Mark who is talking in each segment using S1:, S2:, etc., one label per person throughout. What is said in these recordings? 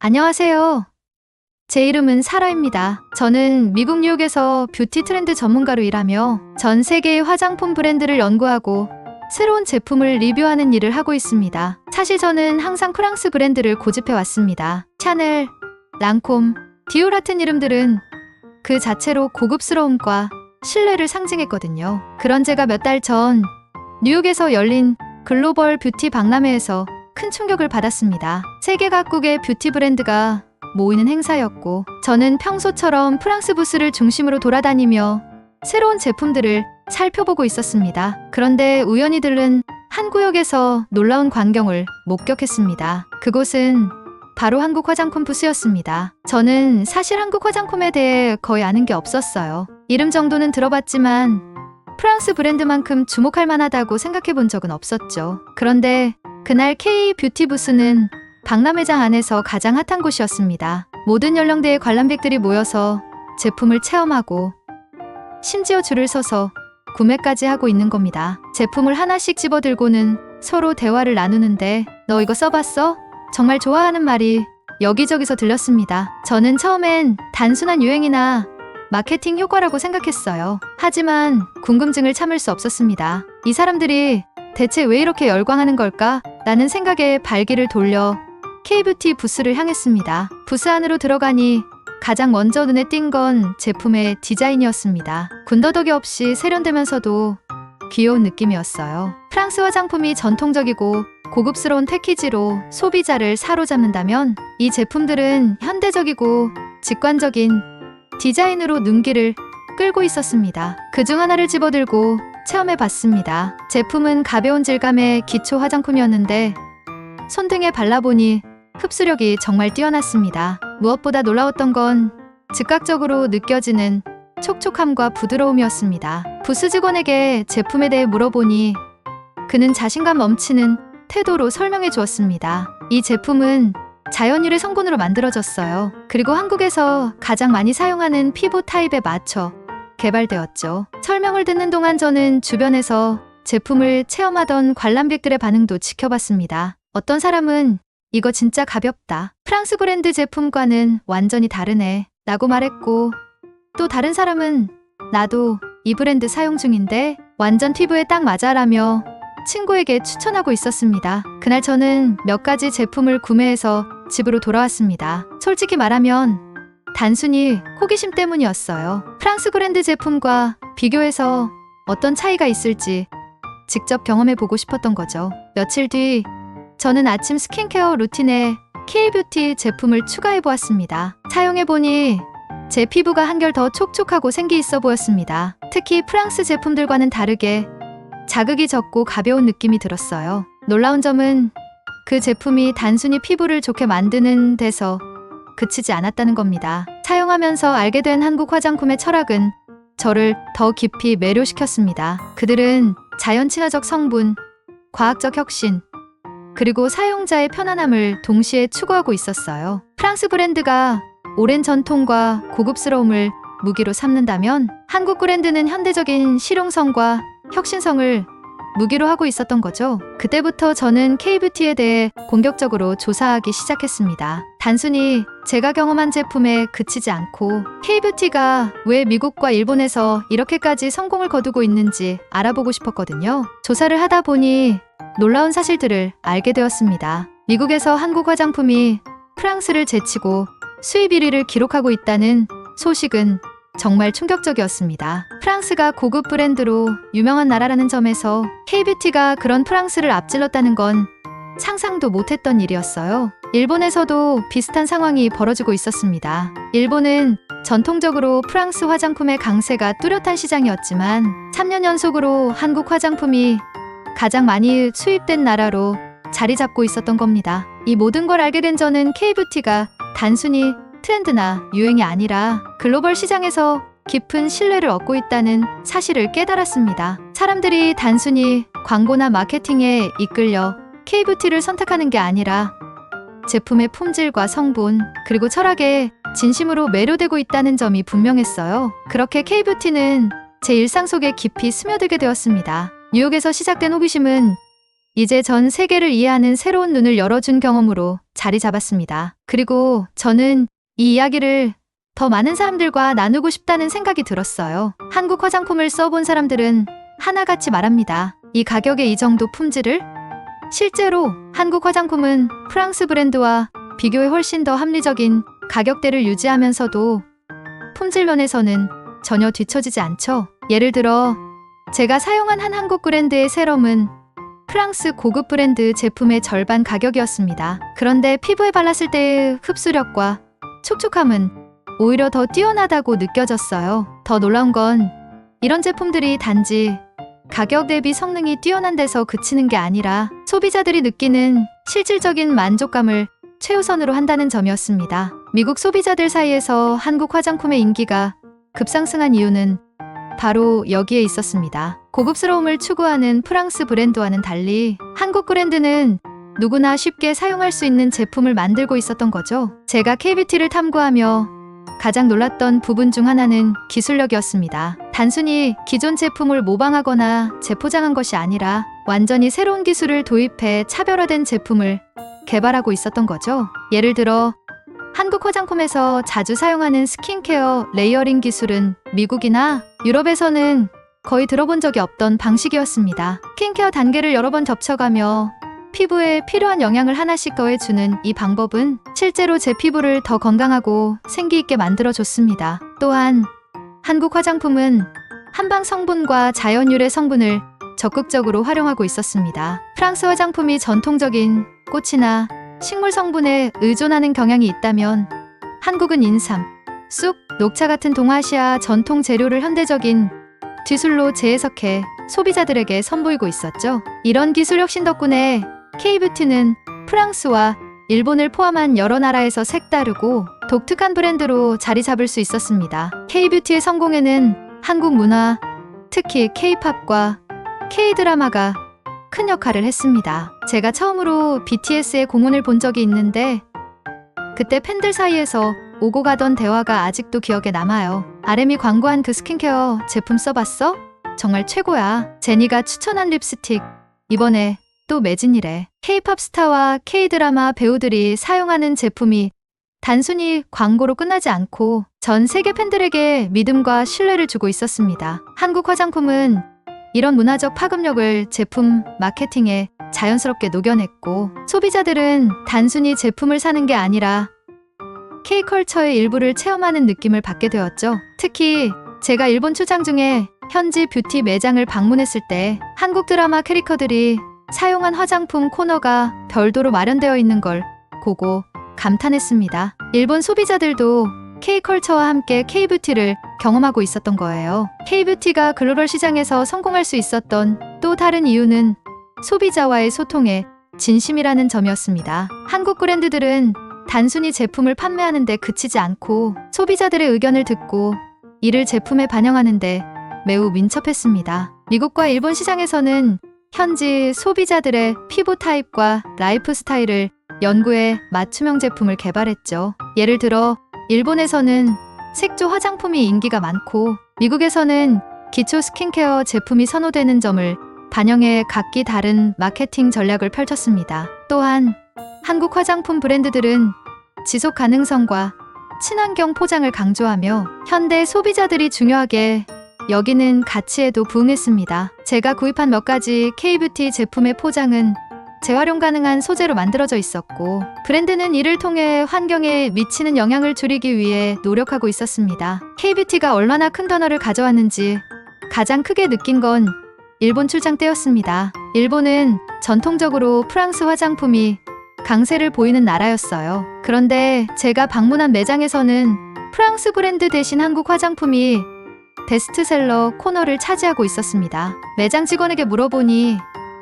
S1: 안녕하세요. 제 이름은 사라입니다. 저는 미국 뉴욕에서 뷰티 트렌드 전문가로 일하며 전 세계의 화장품 브랜드를 연구하고 새로운 제품을 리뷰하는 일을 하고 있습니다. 사실 저는 항상 프랑스 브랜드를 고집해 왔습니다. 샤넬, 랑콤, 디올 같은 이름들은 그 자체로 고급스러움과 신뢰를 상징했거든요. 그런 제가 몇 달 전 뉴욕에서 열린 글로벌 뷰티 박람회에서 큰 충격을 받았습니다. 세계 각국의 뷰티 브랜드가 모이는 행사였고, 저는 평소처럼 프랑스 부스를 중심으로 돌아다니며 새로운 제품들을 살펴보고 있었습니다. 그런데 우연히 들른 한 구역에서 놀라운 광경을 목격했습니다. 그곳은 바로 한국 화장품 부스였습니다. 저는 사실 한국 화장품에 대해 거의 아는 게 없었어요. 이름 정도는 들어봤지만 프랑스 브랜드만큼 주목할 만하다고 생각해 본 적은 없었죠. 그런데 그날 K 뷰티 부스는 박람회장 안에서 가장 핫한 곳이었습니다. 모든 연령대의 관람객들이 모여서 제품을 체험하고 심지어 줄을 서서 구매까지 하고 있는 겁니다. 제품을 하나씩 집어들고는 서로 대화를 나누는데 너 이거 써봤어? 정말 좋아하는 말이 여기저기서 들렸습니다. 저는 처음엔 단순한 유행이나 마케팅 효과라고 생각했어요. 하지만 궁금증을 참을 수 없었습니다. 이 사람들이 대체 왜 이렇게 열광하는 걸까? 라는 생각에 발길을 돌려 K뷰티 부스를 향했습니다. 부스 안으로 들어가니 가장 먼저 눈에 띈 건 제품의 디자인이었습니다. 군더더기 없이 세련되면서도 귀여운 느낌이었어요. 프랑스 화장품이 전통적이고 고급스러운 패키지로 소비자를 사로잡는다면 이 제품들은 현대적이고 직관적인 디자인으로 눈길을 끌고 있었습니다. 그 중 하나를 집어들고 체험해 봤습니다. 제품은 가벼운 질감의 기초 화장품이었는데 손등에 발라보니 흡수력이 정말 뛰어났습니다. 무엇보다 놀라웠던 건 즉각적으로 느껴지는 촉촉함과 부드러움이었습니다. 부스 직원에게 제품에 대해 물어보니 그는 자신감 넘치는 태도로 설명해 주었습니다. 이 제품은 자연유래 성분으로 만들어졌어요. 그리고 한국에서 가장 많이 사용하는 피부 타입에 맞춰 개발되었죠. 설명을 듣는 동안 저는 주변에서 제품을 체험하던 관람객들의 반응도 지켜봤습니다. 어떤 사람은 이거 진짜 가볍다. 프랑스 브랜드 제품과는 완전히 다르네. 라고 말했고, 또 다른 사람은 나도 이 브랜드 사용 중인데 완전 피부에 딱 맞아라며 친구에게 추천하고 있었습니다. 그날 저는 몇 가지 제품을 구매해서 집으로 돌아왔습니다. 솔직히 말하면 단순히 호기심 때문이었어요. 프랑스 브랜드 제품과 비교해서 어떤 차이가 있을지 직접 경험해 보고 싶었던 거죠. 며칠 뒤 저는 아침 스킨케어 루틴에 K뷰티 제품을 추가해 보았습니다. 사용해 보니 제 피부가 한결 더 촉촉하고 생기 있어 보였습니다. 특히 프랑스 제품들과는 다르게 자극이 적고 가벼운 느낌이 들었어요. 놀라운 점은 그 제품이 단순히 피부를 좋게 만드는 데서 그치지 않았다는 겁니다. 사용하면서 알게 된 한국 화장품의 철학은 저를 더 깊이 매료시켰습니다. 그들은 자연 친화적 성분, 과학적 혁신, 그리고 사용자의 편안함을 동시에 추구하고 있었어요. 프랑스 브랜드가 오랜 전통과 고급스러움을 무기로 삼는다면 한국 브랜드는 현대적인 실용성과 혁신성을 무기로 하고 있었던 거죠. 그때부터 저는 K뷰티에 대해 본격적으로 조사하기 시작했습니다. 단순히 제가 경험한 제품에 그치지 않고 K뷰티가 왜 미국과 일본에서 이렇게까지 성공을 거두고 있는지 알아보고 싶었거든요. 조사를 하다 보니 놀라운 사실들을 알게 되었습니다. 미국에서 한국 화장품이 프랑스를 제치고 수입 1위를 기록하고 있다는 소식은 정말 충격적이었습니다. 프랑스가 고급 브랜드로 유명한 나라라는 점에서 K뷰티가 그런 프랑스를 앞질렀다는 건 상상도 못했던 일이었어요. 일본에서도 비슷한 상황이 벌어지고 있었습니다. 일본은 전통적으로 프랑스 화장품의 강세가 뚜렷한 시장이었지만 3년 연속으로 한국 화장품이 가장 많이 수입된 나라로 자리 잡고 있었던 겁니다. 이 모든 걸 알게 된 저는 K뷰티가 단순히 트렌드나 유행이 아니라 글로벌 시장에서 깊은 신뢰를 얻고 있다는 사실을 깨달았습니다. 사람들이 단순히 광고나 마케팅에 이끌려 K뷰티를 선택하는 게 아니라 제품의 품질과 성분, 그리고 철학에 진심으로 매료되고 있다는 점이 분명했어요. 그렇게 K뷰티는 제 일상 속에 깊이 스며들게 되었습니다. 뉴욕에서 시작된 호기심은 이제 전 세계를 이해하는 새로운 눈을 열어준 경험으로 자리 잡았습니다. 그리고 저는 이 이야기를 더 많은 사람들과 나누고 싶다는 생각이 들었어요. 한국 화장품을 써본 사람들은 하나같이 말합니다. 이 가격에 이 정도 품질을? 실제로 한국 화장품은 프랑스 브랜드와 비교해 훨씬 더 합리적인 가격대를 유지하면서도 품질 면에서는 전혀 뒤처지지 않죠. 예를 들어 제가 사용한 한 한국 브랜드의 세럼은 프랑스 고급 브랜드 제품의 절반 가격이었습니다. 그런데 피부에 발랐을 때의 흡수력과 촉촉함은 오히려 더 뛰어나다고 느껴졌어요. 더 놀라운 건 이런 제품들이 단지 가격 대비 성능이 뛰어난 데서 그치는 게 아니라 소비자들이 느끼는 실질적인 만족감을 최우선으로 한다는 점이었습니다. 미국 소비자들 사이에서 한국 화장품의 인기가 급상승한 이유는 바로 여기에 있었습니다. 고급스러움을 추구하는 프랑스 브랜드와는 달리 한국 브랜드는 누구나 쉽게 사용할 수 있는 제품을 만들고 있었던 거죠. 제가 KBT를 탐구하며 가장 놀랐던 부분 중 하나는 기술력이었습니다. 단순히 기존 제품을 모방하거나 재포장한 것이 아니라 완전히 새로운 기술을 도입해 차별화된 제품을 개발하고 있었던 거죠. 예를 들어 한국 화장품에서 자주 사용하는 스킨케어 레이어링 기술은 미국이나 유럽에서는 거의 들어본 적이 없던 방식이었습니다. 스킨케어 단계를 여러 번 접쳐가며 피부에 필요한 영양을 하나씩 더해주는 이 방법은 실제로 제 피부를 더 건강하고 생기있게 만들어줬습니다. 또한 한국 화장품은 한방 성분과 자연 유래 성분을 적극적으로 활용하고 있었습니다. 프랑스 화장품이 전통적인 꽃이나 식물 성분에 의존하는 경향이 있다면 한국은 인삼, 쑥, 녹차 같은 동아시아 전통 재료를 현대적인 기술로 재해석해 소비자들에게 선보이고 있었죠. 이런 기술 혁신 덕분에 K뷰티는 프랑스와 일본을 포함한 여러 나라에서 색다르고 독특한 브랜드로 자리 잡을 수 있었습니다. K뷰티의 성공에는 한국 문화, 특히 K-팝과 K-드라마가 큰 역할을 했습니다. 제가 처음으로 BTS의 공연을 본 적이 있는데 그때 팬들 사이에서 오고 가던 대화가 아직도 기억에 남아요. RM이 광고한 그 스킨케어 제품 써봤어? 정말 최고야. 제니가 추천한 립스틱. 이번에 또 매진이래. K-팝 스타와 K-드라마 배우들이 사용하는 제품이 단순히 광고로 끝나지 않고 전 세계 팬들에게 믿음과 신뢰를 주고 있었습니다. 한국 화장품은 이런 문화적 파급력을 제품 마케팅에 자연스럽게 녹여냈고 소비자들은 단순히 제품을 사는 게 아니라 K컬처의 일부를 체험하는 느낌을 받게 되었죠. 특히 제가 일본 출장 중에 현지 뷰티 매장을 방문했을 때 한국 드라마 캐릭터들이 사용한 화장품 코너가 별도로 마련되어 있는 걸 보고 감탄했습니다. 일본 소비자들도 K컬처와 함께 K뷰티를 경험하고 있었던 거예요. K뷰티가 글로벌 시장에서 성공할 수 있었던 또 다른 이유는 소비자와의 소통에 진심이라는 점이었습니다. 한국 브랜드들은 단순히 제품을 판매하는 데 그치지 않고 소비자들의 의견을 듣고 이를 제품에 반영하는 데 매우 민첩했습니다. 미국과 일본 시장에서는 현지 소비자들의 피부 타입과 라이프 스타일을 연구해 맞춤형 제품을 개발했죠. 예를 들어 일본에서는 색조 화장품이 인기가 많고 미국에서는 기초 스킨케어 제품이 선호되는 점을 반영해 각기 다른 마케팅 전략을 펼쳤습니다. 또한 한국 화장품 브랜드들은 지속 가능성과 친환경 포장을 강조하며 현대 소비자들이 중요하게 여기는 가치에도 부응했습니다. 제가 구입한 몇 가지 K뷰티 제품의 포장은 재활용 가능한 소재로 만들어져 있었고 브랜드는 이를 통해 환경에 미치는 영향을 줄이기 위해 노력하고 있었습니다. K뷰티가 얼마나 큰 변화를 가져왔는지 가장 크게 느낀 건 일본 출장 때였습니다. 일본은 전통적으로 프랑스 화장품이 강세를 보이는 나라였어요. 그런데 제가 방문한 매장에서는 프랑스 브랜드 대신 한국 화장품이 베스트셀러 코너를 차지하고 있었습니다. 매장 직원에게 물어보니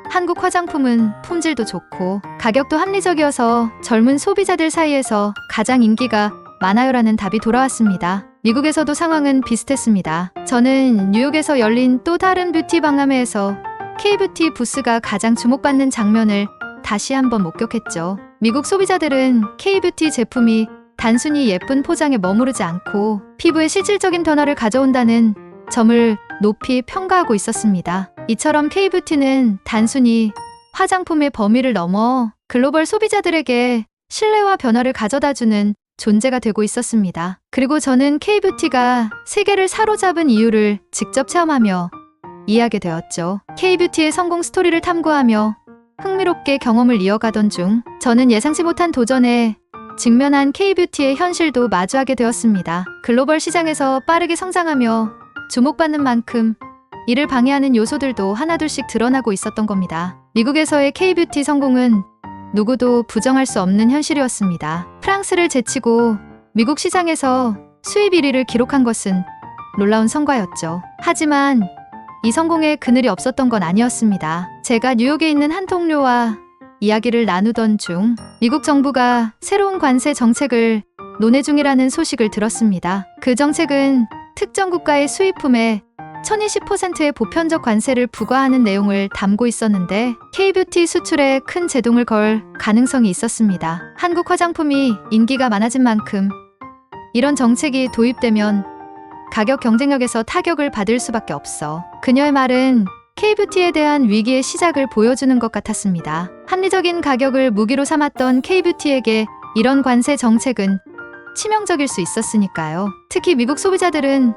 S1: 한국 화장품은 품질도 좋고 가격도 합리적이어서 젊은 소비자들 사이에서 가장 인기가 많아요라는 답이 돌아왔습니다. 미국에서도 상황은 비슷했습니다. 저는 뉴욕에서 열린 또 다른 뷰티 박람회에서 K뷰티 부스가 가장 주목받는 장면을 다시 한번 목격했죠. 미국 소비자들은 K뷰티 제품이 단순히 예쁜 포장에 머무르지 않고 피부에 실질적인 변화를 가져온다는 점을 높이 평가하고 있었습니다. 이처럼 K뷰티는 단순히 화장품의 범위를 넘어 글로벌 소비자들에게 신뢰와 변화를 가져다주는 존재가 되고 있었습니다. 그리고 저는 K뷰티가 세계를 사로잡은 이유를 직접 체험하며 이해하게 되었죠. K뷰티의 성공 스토리를 탐구하며 흥미롭게 경험을 이어가던 중 저는 예상치 못한 도전에 직면한 K뷰티의 현실도 마주하게 되었습니다. 글로벌 시장에서 빠르게 성장하며 주목받는 만큼 이를 방해하는 요소들도 하나둘씩 드러나고 있었던 겁니다. 미국에서의 K뷰티 성공은 누구도 부정할 수 없는 현실이었습니다. 프랑스를 제치고 미국 시장에서 수입 1위를 기록한 것은 놀라운 성과였죠. 하지만 이 성공에 그늘이 없었던 건 아니었습니다. 제가 뉴욕에 있는 한 동료와 이야기를 나누던 중 미국 정부가 새로운 관세 정책을 논의 중이라는 소식을 들었습니다. 그 정책은 특정 국가의 수입품에 1020%의 보편적 관세를 부과하는 내용을 담고 있었는데 K뷰티 수출에 큰 제동을 걸 가능성이 있었습니다. 한국 화장품이 인기가 많아진 만큼 이런 정책이 도입되면 가격 경쟁력에서 타격을 받을 수밖에 없어. 그녀의 말은 K뷰티에 대한 위기의 시작을 보여주는 것 같았습니다. 합리적인 가격을 무기로 삼았던 K뷰티에게 이런 관세 정책은 치명적일 수 있었으니까요. 특히 미국 소비자들은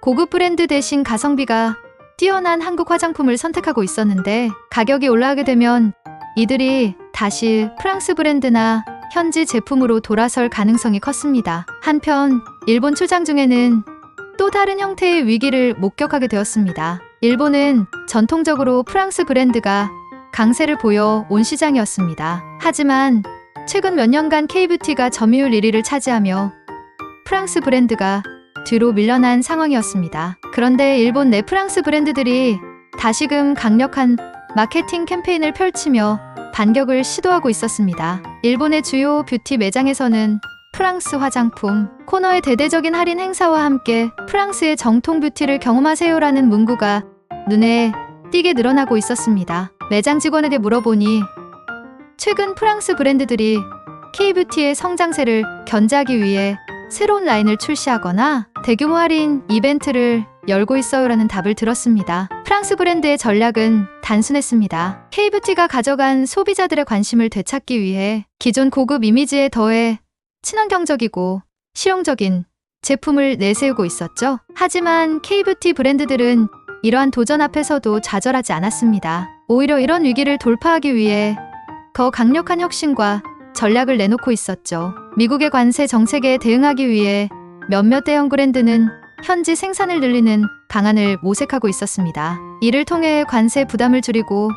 S1: 고급 브랜드 대신 가성비가 뛰어난 한국 화장품을 선택하고 있었는데 가격이 올라가게 되면 이들이 다시 프랑스 브랜드나 현지 제품으로 돌아설 가능성이 컸습니다. 한편 일본 출장 중에는 또 다른 형태의 위기를 목격하게 되었습니다. 일본은 전통적으로 프랑스 브랜드가 강세를 보여 온 시장이었습니다. 하지만 최근 몇 년간 K뷰티가 점유율 1위를 차지하며 프랑스 브랜드가 뒤로 밀려난 상황이었습니다. 그런데 일본 내 프랑스 브랜드들이 다시금 강력한 마케팅 캠페인을 펼치며 반격을 시도하고 있었습니다. 일본의 주요 뷰티 매장에서는 프랑스 화장품 코너의 대대적인 할인 행사와 함께 프랑스의 정통 뷰티를 경험하세요라는 문구가 눈에 띄게 늘어나고 있었습니다. 매장 직원에게 물어보니 최근 프랑스 브랜드들이 K뷰티의 성장세를 견제하기 위해 새로운 라인을 출시하거나 대규모 할인 이벤트를 열고 있어요라는 답을 들었습니다. 프랑스 브랜드의 전략은 단순했습니다. K뷰티가 가져간 소비자들의 관심을 되찾기 위해 기존 고급 이미지에 더해 친환경적이고 실용적인 제품을 내세우고 있었죠. 하지만 K뷰티 브랜드들은 이러한 도전 앞에서도 좌절하지 않았습니다. 오히려 이런 위기를 돌파하기 위해 더 강력한 혁신과 전략을 내놓고 있었죠. 미국의 관세 정책에 대응하기 위해 몇몇 대형 브랜드는 현지 생산을 늘리는 방안을 모색하고 있었습니다. 이를 통해 관세 부담을 줄이고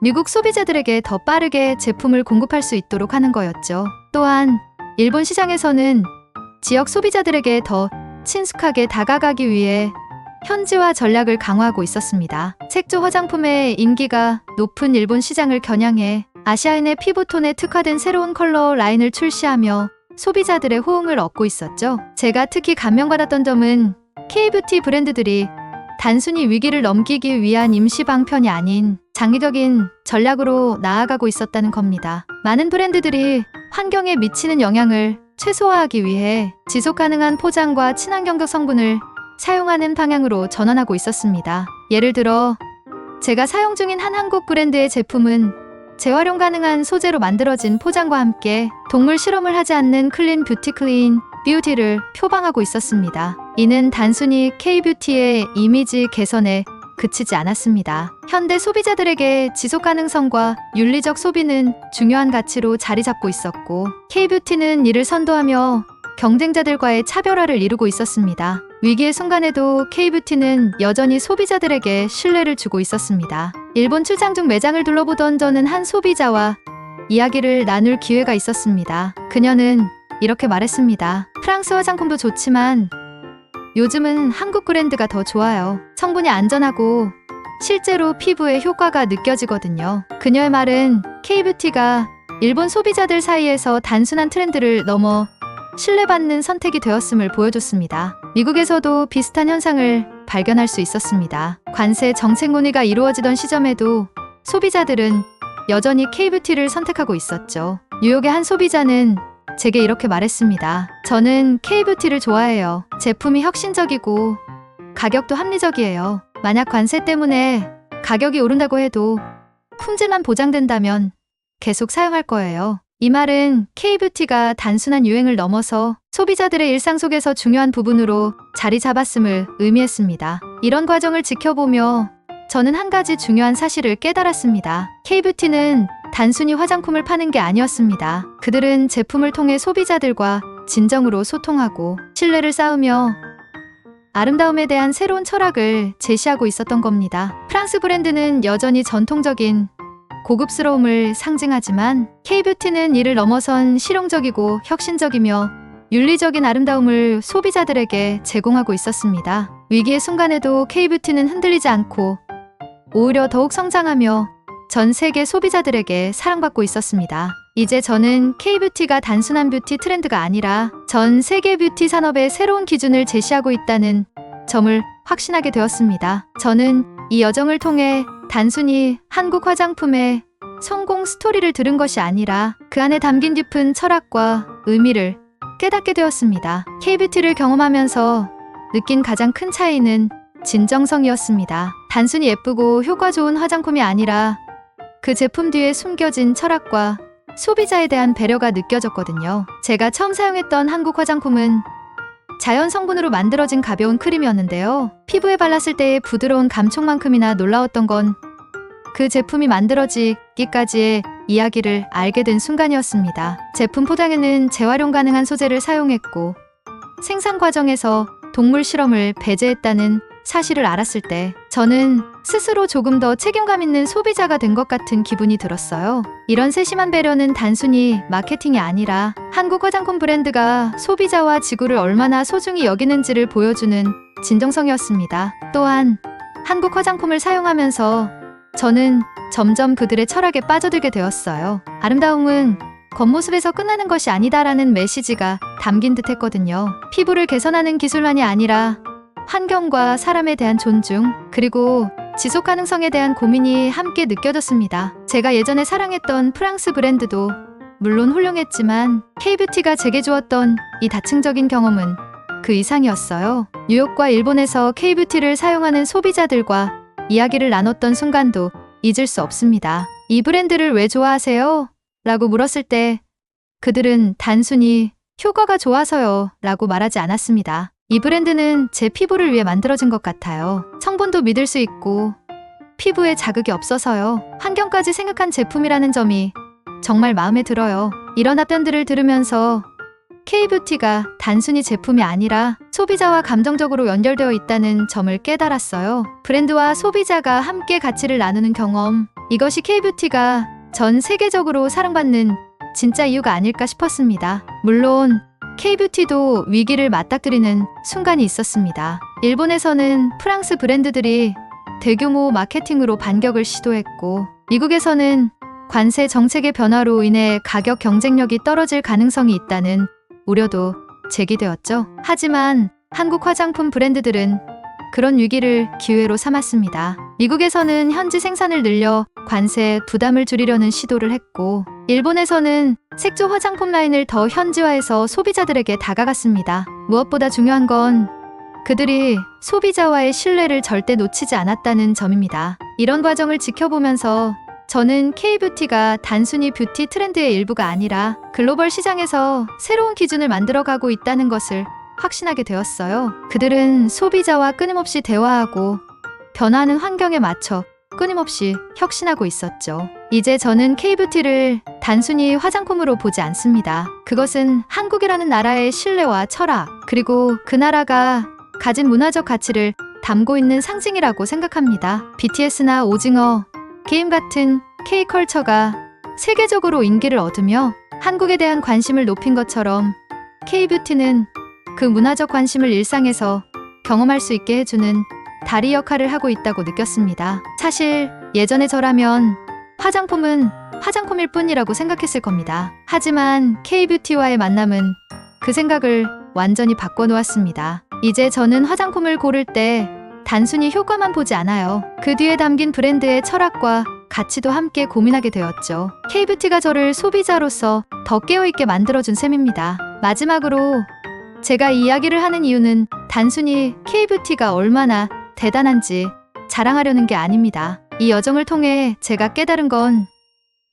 S1: 미국 소비자들에게 더 빠르게 제품을 공급할 수 있도록 하는 거였죠. 또한 일본 시장에서는 지역 소비자들에게 더 친숙하게 다가가기 위해 현지화 전략을 강화하고 있었습니다. 색조 화장품의 인기가 높은 일본 시장을 겨냥해 아시아인의 피부톤에 특화된 새로운 컬러 라인을 출시하며 소비자들의 호응을 얻고 있었죠. 제가 특히 감명받았던 점은 K뷰티 브랜드들이 단순히 위기를 넘기기 위한 임시 방편이 아닌 장기적인 전략으로 나아가고 있었다는 겁니다. 많은 브랜드들이 환경에 미치는 영향을 최소화하기 위해 지속 가능한 포장과 친환경적 성분을 사용하는 방향으로 전환하고 있었습니다. 예를 들어 제가 사용 중인 한 한국 브랜드의 제품은 재활용 가능한 소재로 만들어진 포장과 함께 동물 실험을 하지 않는 클린 뷰티 클린 뷰티를 표방하고 있었습니다. 이는 단순히 K뷰티의 이미지 개선에 그치지 않았습니다. 현대 소비자들에게 지속 가능성과 윤리적 소비는 중요한 가치로 자리 잡고 있었고 K뷰티는 이를 선도하며 경쟁자들과의 차별화를 이루고 있었습니다. 위기의 순간에도 K뷰티는 여전히 소비자들에게 신뢰를 주고 있었습니다. 일본 출장 중 매장을 둘러보던 저는 한 소비자와 이야기를 나눌 기회가 있었습니다. 그녀는 이렇게 말했습니다. 프랑스 화장품도 좋지만 요즘은 한국 브랜드가 더 좋아요. 성분이 안전하고 실제로 피부에 효과가 느껴지거든요. 그녀의 말은 K뷰티가 일본 소비자들 사이에서 단순한 트렌드를 넘어 신뢰받는 선택이 되었음을 보여줬습니다. 미국에서도 비슷한 현상을 발견할 수 있었습니다. 관세 정책 논의가 이루어지던 시점에도 소비자들은 여전히 K뷰티를 선택하고 있었죠. 뉴욕의 한 소비자는 제게 이렇게 말했습니다. 저는 K뷰티를 좋아해요. 제품이 혁신적이고 가격도 합리적이에요. 만약 관세 때문에 가격이 오른다고 해도 품질만 보장된다면 계속 사용할 거예요. 이 말은 K뷰티가 단순한 유행을 넘어서 소비자들의 일상 속에서 중요한 부분으로 자리 잡았음을 의미했습니다. 이런 과정을 지켜보며 저는 한 가지 중요한 사실을 깨달았습니다. K뷰티는 단순히 화장품을 파는 게 아니었습니다. 그들은 제품을 통해 소비자들과 진정으로 소통하고 신뢰를 쌓으며 아름다움에 대한 새로운 철학을 제시하고 있었던 겁니다. 프랑스 브랜드는 여전히 전통적인 고급스러움을 상징하지만 K뷰티는 이를 넘어선 실용적이고 혁신적이며 윤리적인 아름다움을 소비자들에게 제공하고 있었습니다. 위기의 순간에도 K뷰티는 흔들리지 않고 오히려 더욱 성장하며 전 세계 소비자들에게 사랑받고 있었습니다. 이제 저는 K뷰티가 단순한 뷰티 트렌드가 아니라 전 세계 뷰티 산업의 새로운 기준을 제시하고 있다는 점을 확신하게 되었습니다. 저는 이 여정을 통해 단순히 한국 화장품의 성공 스토리를 들은 것이 아니라 그 안에 담긴 깊은 철학과 의미를 깨닫게 되었습니다. K뷰티를 경험하면서 느낀 가장 큰 차이는 진정성이었습니다. 단순히 예쁘고 효과 좋은 화장품이 아니라 그 제품 뒤에 숨겨진 철학과 소비자에 대한 배려가 느껴졌거든요. 제가 처음 사용했던 한국 화장품은 자연 성분으로 만들어진 가벼운 크림이었는데요. 피부에 발랐을 때의 부드러운 감촉만큼이나 놀라웠던 건 그 제품이 만들어지기까지의 이야기를 알게 된 순간이었습니다. 제품 포장에는 재활용 가능한 소재를 사용했고 생산 과정에서 동물 실험을 배제했다는 사실을 알았을 때 저는 스스로 조금 더 책임감 있는 소비자가 된 것 같은 기분이 들었어요. 이런 세심한 배려는 단순히 마케팅이 아니라 한국 화장품 브랜드가 소비자와 지구를 얼마나 소중히 여기는지를 보여주는 진정성이었습니다. 또한 한국 화장품을 사용하면서 저는 점점 그들의 철학에 빠져들게 되었어요. 아름다움은 겉모습에서 끝나는 것이 아니다라는 메시지가 담긴 듯 했거든요. 피부를 개선하는 기술만이 아니라 환경과 사람에 대한 존중, 그리고 지속 가능성에 대한 고민이 함께 느껴졌습니다. 제가 예전에 사랑했던 프랑스 브랜드도 물론 훌륭했지만 K뷰티가 제게 주었던 이 다층적인 경험은 그 이상이었어요. 뉴욕과 일본에서 K뷰티를 사용하는 소비자들과 이야기를 나눴던 순간도 잊을 수 없습니다. 이 브랜드를 왜 좋아하세요? 라고 물었을 때 그들은 단순히 효과가 좋아서요 라고 말하지 않았습니다. 이 브랜드는 제 피부를 위해 만들어진 것 같아요. 성분도 믿을 수 있고 피부에 자극이 없어서요. 환경까지 생각한 제품이라는 점이 정말 마음에 들어요. 이런 답변들을 들으면서 K뷰티가 단순히 제품이 아니라 소비자와 감정적으로 연결되어 있다는 점을 깨달았어요. 브랜드와 소비자가 함께 가치를 나누는 경험. 이것이 K뷰티가 전 세계적으로 사랑받는 진짜 이유가 아닐까 싶었습니다. 물론 K뷰티도 위기를 맞닥뜨리는 순간이 있었습니다. 일본에서는 프랑스 브랜드들이 대규모 마케팅으로 반격을 시도했고, 미국에서는 관세 정책의 변화로 인해 가격 경쟁력이 떨어질 가능성이 있다는 우려도 제기되었죠. 하지만 한국 화장품 브랜드들은 그런 위기를 기회로 삼았습니다. 미국에서는 현지 생산을 늘려 관세 부담을 줄이려는 시도를 했고, 일본에서는 색조 화장품 라인을 더 현지화해서 소비자들에게 다가갔습니다. 무엇보다 중요한 건 그들이 소비자와의 신뢰를 절대 놓치지 않았다는 점입니다. 이런 과정을 지켜보면서 저는 K뷰티가 단순히 뷰티 트렌드의 일부가 아니라 글로벌 시장에서 새로운 기준을 만들어가고 있다는 것을 확신하게 되었어요. 그들은 소비자와 끊임없이 대화하고 변화하는 환경에 맞춰 끊임없이 혁신하고 있었죠. 이제 저는 K뷰티를 단순히 화장품으로 보지 않습니다. 그것은 한국이라는 나라의 신뢰와 철학, 그리고 그 나라가 가진 문화적 가치를 담고 있는 상징이라고 생각합니다. BTS나 오징어, 게임 같은 K컬처가 세계적으로 인기를 얻으며 한국에 대한 관심을 높인 것처럼 K뷰티는 그 문화적 관심을 일상에서 경험할 수 있게 해주는 다리 역할을 하고 있다고 느꼈습니다. 사실 예전의 저라면 화장품은 화장품일 뿐이라고 생각했을 겁니다. 하지만 K뷰티와의 만남은 그 생각을 완전히 바꿔놓았습니다. 이제 저는 화장품을 고를 때 단순히 효과만 보지 않아요. 그 뒤에 담긴 브랜드의 철학과 가치도 함께 고민하게 되었죠. K뷰티가 저를 소비자로서 더 깨어있게 만들어준 셈입니다. 마지막으로 제가 이 이야기를 하는 이유는 단순히 K뷰티가 얼마나 대단한지 자랑하려는 게 아닙니다. 이 여정을 통해 제가 깨달은 건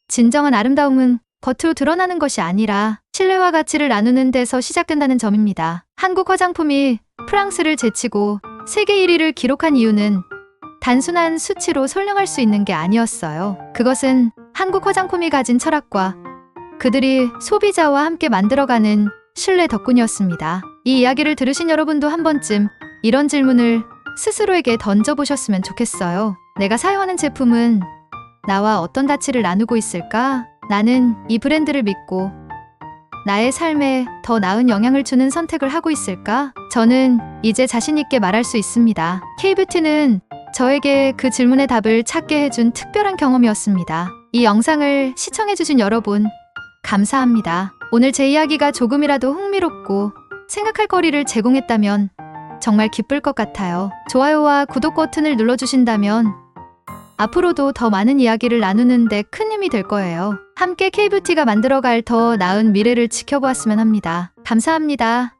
S1: 진정한 아름다움은 겉으로 드러나는 것이 아니라 신뢰와 가치를 나누는 데서 시작된다는 점입니다. 한국 화장품이 프랑스를 제치고 세계 1위를 기록한 이유는 단순한 수치로 설명할 수 있는 게 아니었어요. 그것은 한국 화장품이 가진 철학과 그들이 소비자와 함께 만들어가는 신뢰 덕분이었습니다. 이 이야기를 들으신 여러분도 한 번쯤 이런 질문을 스스로에게 던져보셨으면 좋겠어요. 내가 사용하는 제품은 나와 어떤 가치를 나누고 있을까? 나는 이 브랜드를 믿고 나의 삶에 더 나은 영향을 주는 선택을 하고 있을까? 저는 이제 자신있게 말할 수 있습니다. K뷰티는 저에게 그 질문의 답을 찾게 해준 특별한 경험이었습니다. 이 영상을 시청해주신 여러분, 감사합니다. 오늘 제 이야기가 조금이라도 흥미롭고 생각할 거리를 제공했다면 정말 기쁠 것 같아요. 좋아요와 구독 버튼을 눌러주신다면 앞으로도 더 많은 이야기를 나누는데 큰 힘이 될 거예요. 함께 K뷰티가 만들어갈 더 나은 미래를 지켜보았으면 합니다. 감사합니다.